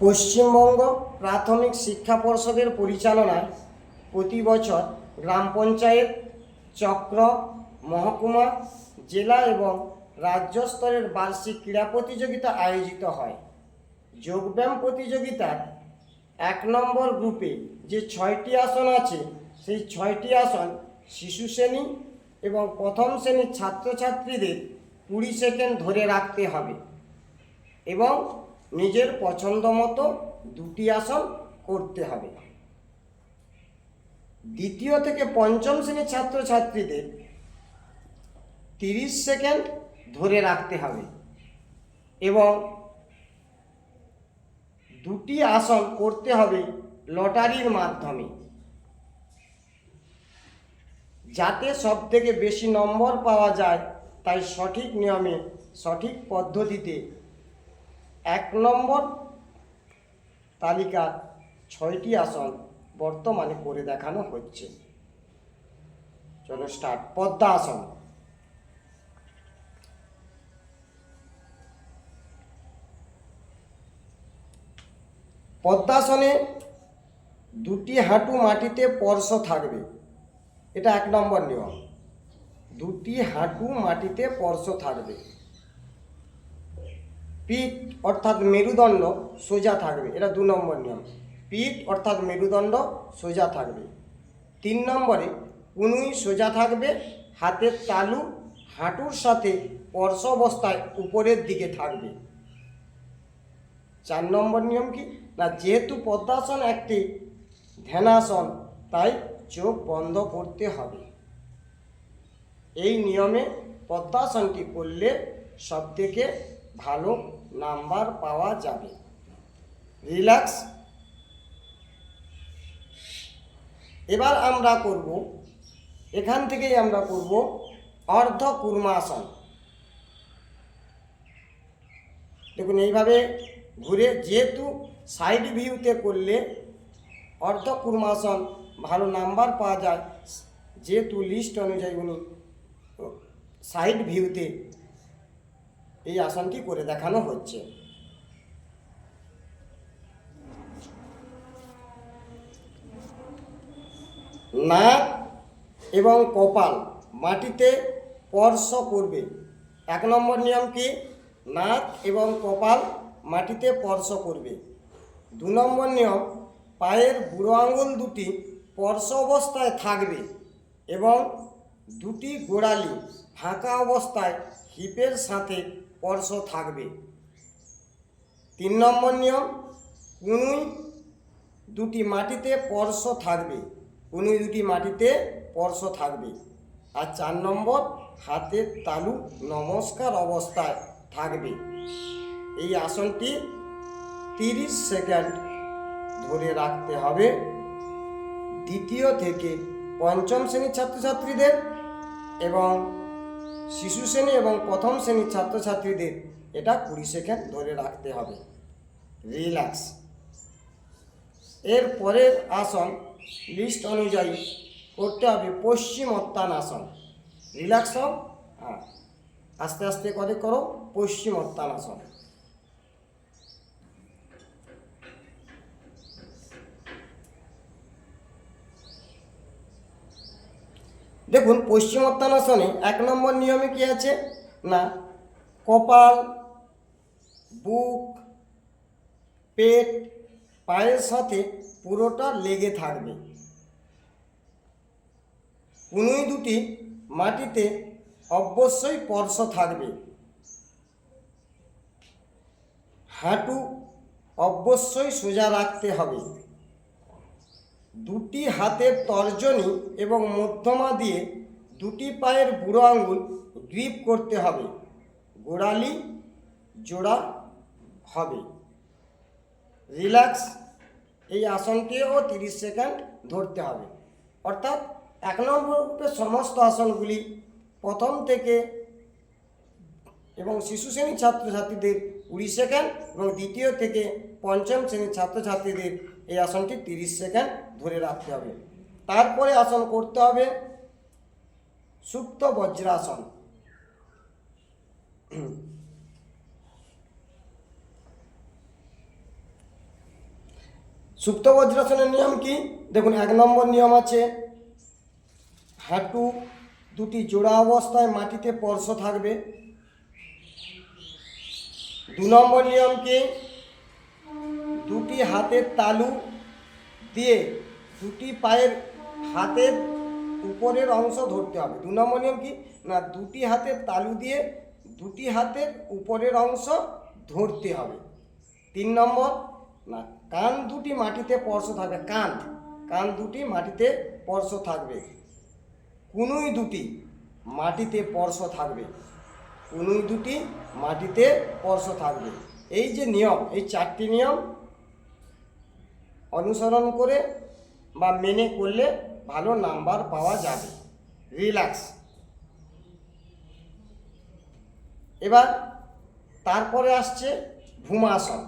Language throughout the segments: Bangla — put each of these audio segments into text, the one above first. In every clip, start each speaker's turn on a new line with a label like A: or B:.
A: পশ্চিমবঙ্গ প্রাথমিক শিক্ষা পর্ষদের পরিচালনায় প্রতি বছর গ্রাম পঞ্চায়েত, চক্র, মহকুমা, জেলা এবং রাজ্য স্তরের বার্ষিক ক্রীড়া প্রতিযোগিতা আয়োজিত হয়। যোগব্যায়াম প্রতিযোগিতার এক নম্বর গ্রুপে যে ছয়টি আসন আছে, সেই ছয়টি আসন শিশু শ্রেণি এবং প্রথম শ্রেণির ছাত্রছাত্রীদের কুড়ি সেকেন্ড ধরে রাখতে হবে এবং নিজের পছন্দ মতো দুটি আসন করতে হবে। দ্বিতীয় থেকে পঞ্চম শ্রেণির ছাত্রছাত্রীদের তিরিশ সেকেন্ড ধরে রাখতে হবে এবং দুটি আসন করতে হবে লটারির মাধ্যমে। যাতে সব থেকে বেশি নম্বর পাওয়া যায় তাই সঠিক নিয়মে সঠিক পদ্ধতিতে এক নম্বর তালিকার ছয়টি আসন বর্তমানে করে দেখানো হচ্ছে। চলো স্টার্ট পদ্মা আসন। পদ্মাসনে দুটি হাঁটু মাটিতে স্পর্শ থাকবে। এটা এক নম্বর নিয়ম। দুটি হাঁটু মাটিতে স্পর্শ থাকবে। পিঠ অর্থাৎ মেরুদণ্ড সোজা থাকবে। এটা দু নম্বর নিয়ম। পিঠ অর্থাৎ মেরুদণ্ড সোজা থাকবে। তিন নম্বরে কুনুই সোজা থাকবে, হাতের তালু হাঁটুর সাথে স্পর্শ অবস্থায় উপরের দিকে থাকবে। চার নম্বর নিয়ম কি? না, যেহেতু পদ্মাসন একটি ধ্যানাসন, তাই চোখ বন্ধ করতে হবে। এই নিয়মে পদ্মাসনটি করলে সবথেকে ভালো নাম্বার পাওয়া যাবে। রিল্যাক্স। এবার আমরা করব, এখান থেকেই আমরা করব অর্ধ কুর্মাসন। দেখুন, এইভাবে ঘুরে যেহেতু সাইড ভিউতে করলে অর্ধ কুর্মাসন ভালো নাম্বার পাওয়া যায়, যেহেতু লিস্ট অনুযায়ী সাইড ভিউতে এই আসনটি করে দেখানো হচ্ছে। নাক এবং কপাল মাটিতে স্পর্শ করবে। এক নম্বর নিয়ম কি? নাক এবং কপাল মাটিতে স্পর্শ করবে। দু নম্বর নিয়ম, পায়ের বুড়ো আঙুল দুটি স্পর্শ অবস্থায় থাকবে এবং দুটি গোড়ালি ফাঁকা অবস্থায় হিপের সাথে স্পর্শ থাকবে। তিন নম্বর নিয়ম, কুনুই দুটি মাটিতে স্পর্শ থাকবে। কুনুই দুটি মাটিতে স্পর্শ থাকবে। আর চার নম্বর, হাতের তালু নমস্কার অবস্থায় থাকবে। এই আসনটি তিরিশ সেকেন্ড ধরে রাখতে হবে। দ্বিতীয় থেকে পঞ্চম শ্রেণির ছাত্রছাত্রীদের এবং শিশু শ্রেণি এবং প্রথম শ্রেণির ছাত্রছাত্রীদের এটা কুড়ি সেকেন্ড ধরে রাখতে হবে। রিল্যাক্স। এর পরের আসন লিস্ট অনুযায়ী করতে হবে পশ্চিম অত্যান আসন। রিল্যাক্স হও। হ্যাঁ। আস্তে আস্তে করে করো, পশ্চিম অত্যান আসন। দেখুন পশ্চিমোত্তানাসনে এক নম্বর নিয়মে কি আছে? না, কপাল, বুক, পেট, পায়ের সাথে পুরোটা লেগে থাকবে। কুনুই দুটি মাটিতে অবশ্যই স্পর্শ থাকবে। হাঁটু অবশ্যই সোজা রাখতে হবে। দুটি হাতের তর্জনী এবং মধ্যমা দিয়ে দুটি পায়ের বুড়ো আঙুল গ্রিপ করতে হবে। গোড়ালি জোড়া হবে। রিল্যাক্স। এই আসনটিও তিরিশ সেকেন্ড ধরতে হবে। অর্থাৎ এক নম্বর গ্রুপে সমস্ত আসনগুলি প্রথম থেকে এবং শিশু শ্রেণির ছাত্রছাত্রীদের কুড়ি সেকেন্ড এবং দ্বিতীয় থেকে পঞ্চম শ্রেণির ছাত্রছাত্রীদের এই আসনটি তিরিশ সেকেন্ড ধরে রাখতে হবে। তারপরে আসন করতে হবে সুপ্ত বজ্রাসন। সুপ্ত বজ্রাসনের নিয়ম কি? দেখুন, এক নম্বর নিয়ম আছে, হাঁটু দুটি জোড়া অবস্থায় মাটিতে স্পর্শ থাকবে। দু নম্বর নিয়ম কি? দুটি হাতের তালু দিয়ে দুটি পায়ের হাতের উপরের অংশ ধরতে হবে। দু নম্বর নিয়ম কি? না, দুটি হাতের তালু দিয়ে দুটি হাতের উপরের অংশ ধরতে হবে। তিন নম্বর, না, কান দুটি মাটিতে স্পর্শ থাকবে। কান কান দুটি মাটিতে স্পর্শ থাকবে। কুনুই দুটি মাটিতে স্পর্শ থাকবে। কুনুই দুটি মাটিতে স্পর্শ থাকবে। এই যে নিয়ম, এই চারটি নিয়ম অনুসরণ করে বা মেনে করলে ভালো নাম্বার পাওয়া যাবে। রিল্যাক্স এবার তারপরে আসছে ভূমাসন।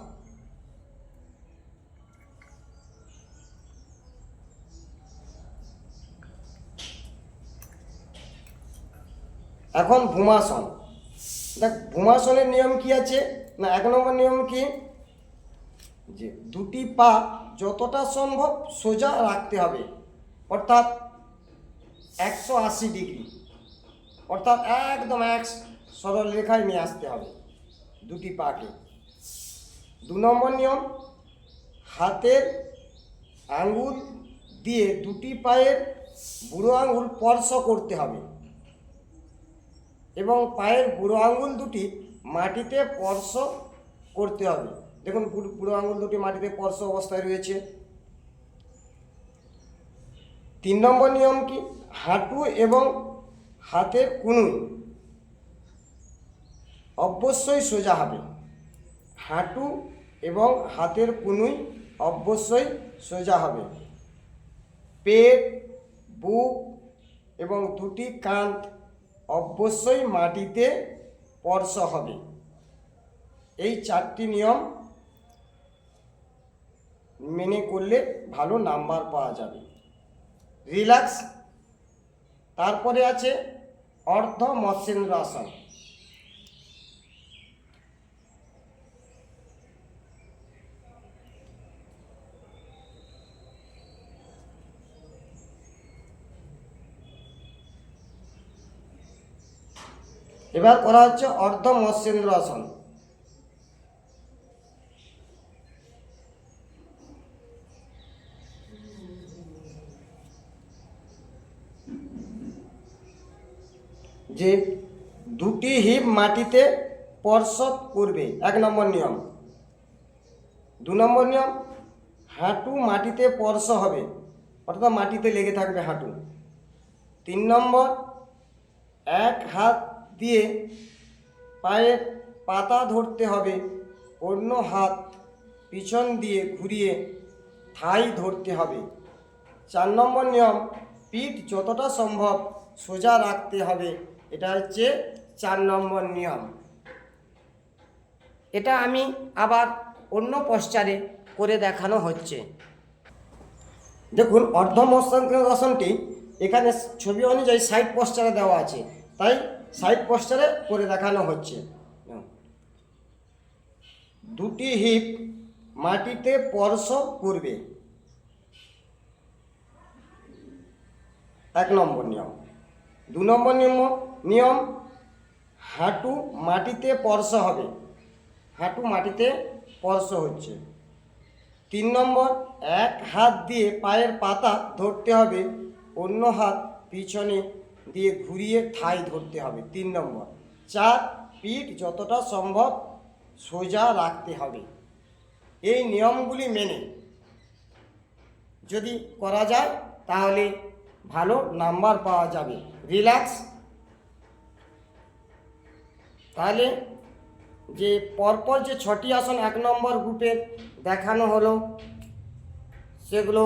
A: এখন ভূমাসন। দেখ, ভূমাসনের নিয়ম কি আছে? না, এক নম্বর নিয়ম কি? যে দুটি পা যতটা সম্ভব সোজা রাখতে হবে। অর্থাৎ একশো আশি ডিগ্রি। অর্থাৎ একদম এক সরল রেখায় নিয়ে আসতে হবে দুটি পাকে। দু নম্বর নিয়ম, হাতের আঙ্গুল দিয়ে দুটি পায়ের বুড়ো আঙ্গুল স্পর্শ করতে হবে এবং পায়ের বুড়ো আঙ্গুল দুটি মাটিতে স্পর্শ করতে হবে। দেখুন বুড়ো- আঙ্গুল দুটি মাটিতে স্পর্শ অবস্থায় রয়েছে। তিন নম্বর নিয়ম কি? হাঁটু এবং হাতের কুনুই অবশ্যই সোজা হবে। হাঁটু এবং হাতের কুনুই অবশ্যই সোজা হবে। পেট, বুক এবং দুটি কাঁধ অবশ্যই মাটিতে স্পর্শ হবে। এই চারটি নিয়ম মেনে করলে ভালো নাম্বার পাওয়া যাবে। রিল্যাক্স। তারপরে আছে অর্ধ মৎস্যেন্দ্র আসন এবার করা হচ্ছে অর্ধ মৎস্যেন্দ্র আসন যে দুটি হিপ মাটিতে স্পর্শ করবে, এক নম্বর নিয়ম। দু নম্বর নিয়ম, হাঁটু মাটিতে স্পর্শ হবে, অর্থাৎ মাটিতে লেগে থাকবে হাঁটু। তিন নম্বর, এক হাত দিয়ে পায়ের পাতা ধরতে হবে, অন্য হাত পিছন দিয়ে ঘুরিয়ে থাই ধরতে হবে। চার নম্বর নিয়ম, পিঠ যতটা সম্ভব সোজা রাখতে হবে। এটা হচ্ছে চার নম্বর নিয়ম। এটা আমি আবার অন্য পশ্চারে করে দেখানো হচ্ছে। দেখুন অর্ধমস্তাঙ্কাসনটি এখানে ছবি অনুযায়ী সাইড পশ্চারে দেওয়া আছে। তাই সাইড পশ্চারে করে দেখানো হচ্ছে। দুটি হিপ মাটিতে স্পর্শ করবে। এক নম্বর নিয়ম। দু নম্বর নিয়ম নিয়ম, হাঁটু মাটিতে স্পর্শ হবে। হাঁটু মাটিতে স্পর্শ হচ্ছে। তিন নম্বর, এক হাত দিয়ে পায়ের পাতা ধরতে হবে, অন্য হাত পিছনে দিয়ে ঘুরিয়ে থাই ধরতে হবে। তিন নম্বর, চার পিঠ যতটা সম্ভব সোজা রাখতে হবে। এই নিয়মগুলি মেনে যদি করা যায়, তাহলে ভালো নাম্বার পাওয়া যাবে। রিল্যাক্স তাহলে যে পরপর যে ছটি আসন এক নম্বর গ্রুপের দেখানো হলো, সেগুলো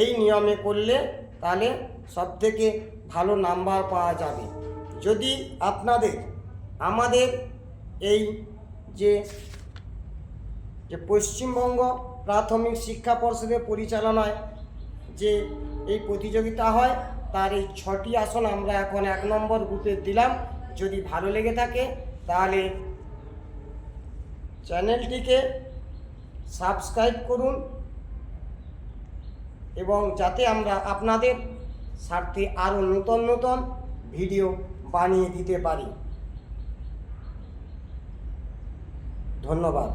A: এই নিয়মে করলে তাহলে সবথেকে ভালো নাম্বার পাওয়া যাবে। যদি আপনাদের, আমাদের এই যে যে পশ্চিমবঙ্গ প্রাথমিক শিক্ষা পর্ষদের পরিচালনায় যে এই প্রতিযোগিতা হয়, তার এই ছটি আসন আমরা এখন এক নম্বর গ্রুপে দিলাম। যদি ভালো লেগে থাকে, তাহলে চ্যানেলটিকে সাবস্ক্রাইব করুন এবং যাতে আমরা আপনাদের স্বার্থে আরও নূতন নূতন ভিডিও বানিয়ে দিতে পারি। ধন্যবাদ।